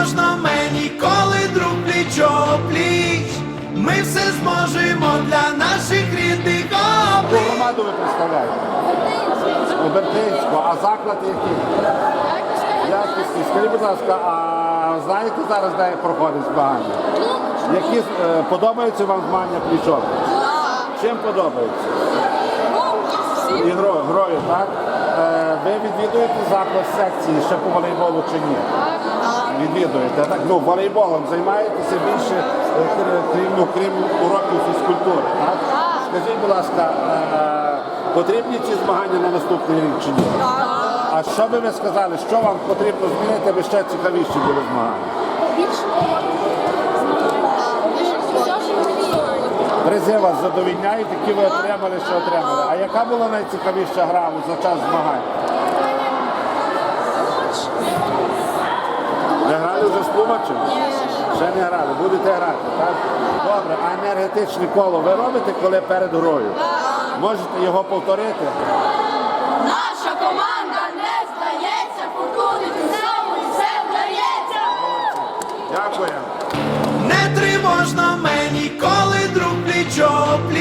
тривожно мені, коли друг пліч пліч. Ми все зможемо для наших рідних Яку громаду ви представляєте? Обертинську, а заклад який? Якісний. Скажіть, будь ласка, а знаєте зараз, де проходить змагання? Які е, подобаються вам змагання плічок? Чим подобається? І грою, грою, так? Відвідуєте заклад секції ще по волейболу чи ні? Відвідуєте, так? Ну, волейболом займаєтеся більше, е, крім, ну, крім уроків фізкультури, так? Скажіть, будь ласка, е, потрібні ці змагання на наступний рік чи ні? А що би ви сказали, що вам потрібно змінити, аби ще цікавіші були змагання? Призи вас задовільняють, які ви отримали, що отримали. А яка була найцікавіша гра за час змагань? Вже? Ще не грали, будете грати, так? Добре, а енергетичне коло ви робите, коли перед грою? Можете його повторити? Наша команда не здається, фортуни цьому все вдається. Дякую. Не тривожно мені, коли друг пліч пліч.